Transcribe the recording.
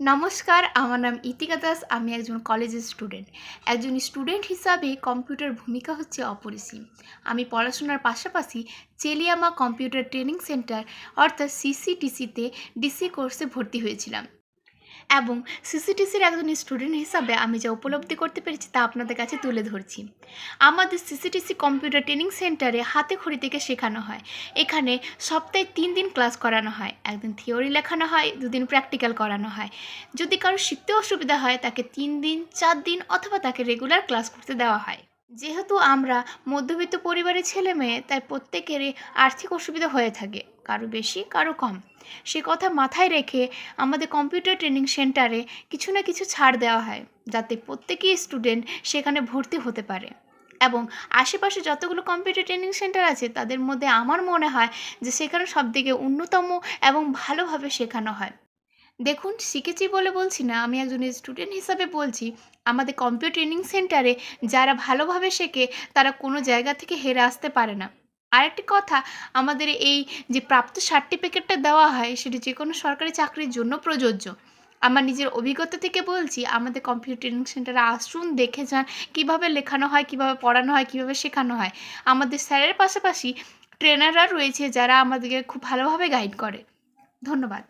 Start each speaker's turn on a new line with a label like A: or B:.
A: নমস্কার, আমার নাম ইতিকা দাস, আমি একজন কলেজের স্টুডেন্ট একজন স্টুডেন্ট হিসাবে কম্পিউটার ভূমিকা হচ্ছে অপরিসীম। আমি পড়াশোনার পাশাপাশি চেলিয়ামা কম্পিউটার ট্রেনিং সেন্টার অর্থাৎ সিসিটিসিতে ডিসি কোর্সে ভর্তি হয়েছিলাম। এবং সিসিটিসির একজন স্টুডেন্ট হিসাবে আমি যা উপলব্ধি করতে পেরেছি তা আপনাদের কাছে তুলে ধরছি। আমাদের সিসিটিসি কম্পিউটার ট্রেনিং সেন্টারে হাতে খড়ি থেকে শেখানো হয়। এখানে সপ্তাহে তিন দিন ক্লাস করানো হয়, একদিন থিওরি লেখানো হয়, দুদিন প্র্যাকটিক্যাল করানো হয়। যদি কারও শিখতে অসুবিধা হয়, তাকে তিন দিন, চার দিন অথবা তাকে রেগুলার ক্লাস করতে দেওয়া হয়। যেহেতু আমরা মধ্যবিত্ত পরিবারের ছেলে মেয়ে, তাই প্রত্যেকেরই আর্থিক অসুবিধা হয়ে থাকে, কারও বেশি, কারও কম। সে কথা মাথায় রেখে আমাদের কম্পিউটার ট্রেনিং সেন্টারে কিছু না কিছু ছাড় দেওয়া হয়, যাতে প্রত্যেকেই স্টুডেন্ট সেখানে ভর্তি হতে পারে। এবং আশেপাশে যতগুলো কম্পিউটার ট্রেনিং সেন্টার আছে, তাদের মধ্যে আমার মনে হয় যে সেখানে সবথেকে অন্যতম এবং ভালোভাবে শেখানো হয়। দেখুন, শিখেছি বলে বলছি না, আমি একজন স্টুডেন্ট হিসাবে বলছি, আমাদের কম্পিউটার ট্রেনিং সেন্টারে যারা ভালোভাবে শেখে, তারা কোনো জায়গা থেকে হেরে আসতে পারে না। আরেকটি কথা, আমাদের এই যে প্রাপ্ত সার্টিফিকেটটা দেওয়া হয়, সেটি যে কোনো সরকারি চাকরির জন্য প্রযোজ্য। আমার নিজের অভিজ্ঞতা থেকে বলছি, আমাদের কম্পিউটার ট্রেনিং সেন্টারে আসুন, দেখে যান, কীভাবে লেখানো হয়, কীভাবে পড়ানো হয়, কীভাবে শেখানো হয়। আমাদের স্যারের পাশাপাশি ট্রেনাররা রয়েছে, যারা আমাদেরকে খুব ভালোভাবে গাইড করে। ধন্যবাদ।